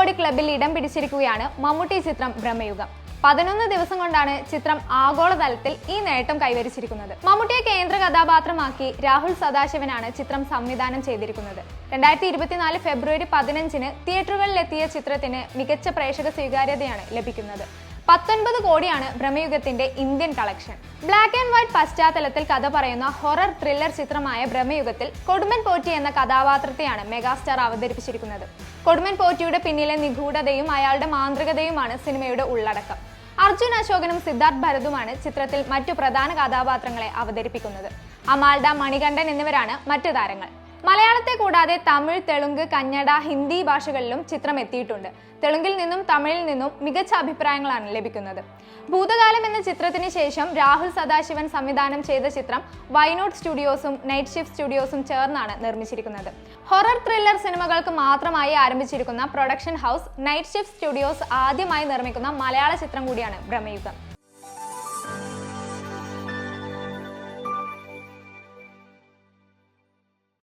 കോടി ക്ലബിൽ ഇടം പിടിച്ചിരിക്കുകയാണ് മമ്മൂട്ടി ചിത്രം ബ്രഹ്മയുഗം. പതിനൊന്ന് ദിവസം കൊണ്ടാണ് ചിത്രം ആഗോളതലത്തിൽ ഈ നേട്ടം കൈവരിച്ചിരിക്കുന്നത്. മമ്മൂട്ടിയെ കേന്ദ്ര കഥാപാത്രമാക്കി രാഹുൽ സദാശിവനാണ് ചിത്രം സംവിധാനം ചെയ്തിരിക്കുന്നത്. രണ്ടായിരത്തി ഇരുപത്തിനാല് ഫെബ്രുവരി പതിനഞ്ചിന് തിയേറ്ററുകളിലെത്തിയ ചിത്രത്തിന് മികച്ച പ്രേക്ഷക സ്വീകാര്യതയാണ് ലഭിക്കുന്നത്. പത്തൊൻപത് കോടിയാണ് ബ്രഹ്മയുഗത്തിന്റെ Indian collection black and white പശ്ചാത്തലത്തിൽ കഥ പറയുന്ന ഹൊറർ ത്രില്ലർ ചിത്രമായ ബ്രഹ്മയുഗത്തിൽ കൊടുമൻ പോറ്റി എന്ന കഥാപാത്രത്തെയാണ് മെഗാസ്റ്റാർ അവതരിപ്പിച്ചിരിക്കുന്നത്. കൊടുമൻ പോറ്റിയുടെ പിന്നിലെ നിഗൂഢതയും അയാളുടെ മാന്ത്രികതയുമാണ് സിനിമയുടെ ഉള്ളടക്കം. അർജുൻ അശോകനും സിദ്ധാർത്ഥ് ഭരതുമാണ് ചിത്രത്തിൽ മറ്റു പ്രധാന കഥാപാത്രങ്ങളെ അവതരിപ്പിക്കുന്നത്. അമാൽഡ മണികണ്ഠൻ എന്നിവരാണ് മറ്റു താരങ്ങൾ. മലയാളത്തെ കൂടാതെ തമിഴ് തെലുങ്ക് കന്നഡ ഹിന്ദി ഭാഷകളിലും ചിത്രം എത്തിയിട്ടുണ്ട്. തെലുങ്കിൽ നിന്നും തമിഴിൽ നിന്നും മികച്ച അഭിപ്രായങ്ങളാണ് ലഭിക്കുന്നത്. ഭൂതകാലം എന്ന ചിത്രത്തിന് ശേഷം രാഹുൽ സദാശിവൻ സംവിധാനം ചെയ്ത ചിത്രം വൈനോട്ട് സ്റ്റുഡിയോസും നൈറ്റ് ഷിഫ്റ്റ് സ്റ്റുഡിയോസും ചേർന്നാണ് നിർമ്മിച്ചിരിക്കുന്നത്. ഹൊറർ ത്രില്ലർ സിനിമകൾക്ക് മാത്രമായി ആരംഭിച്ചിരിക്കുന്ന production house night shift studios ആദ്യമായി നിർമ്മിക്കുന്ന മലയാള ചിത്രം കൂടിയാണ് ബ്രഹ്മയുഗം.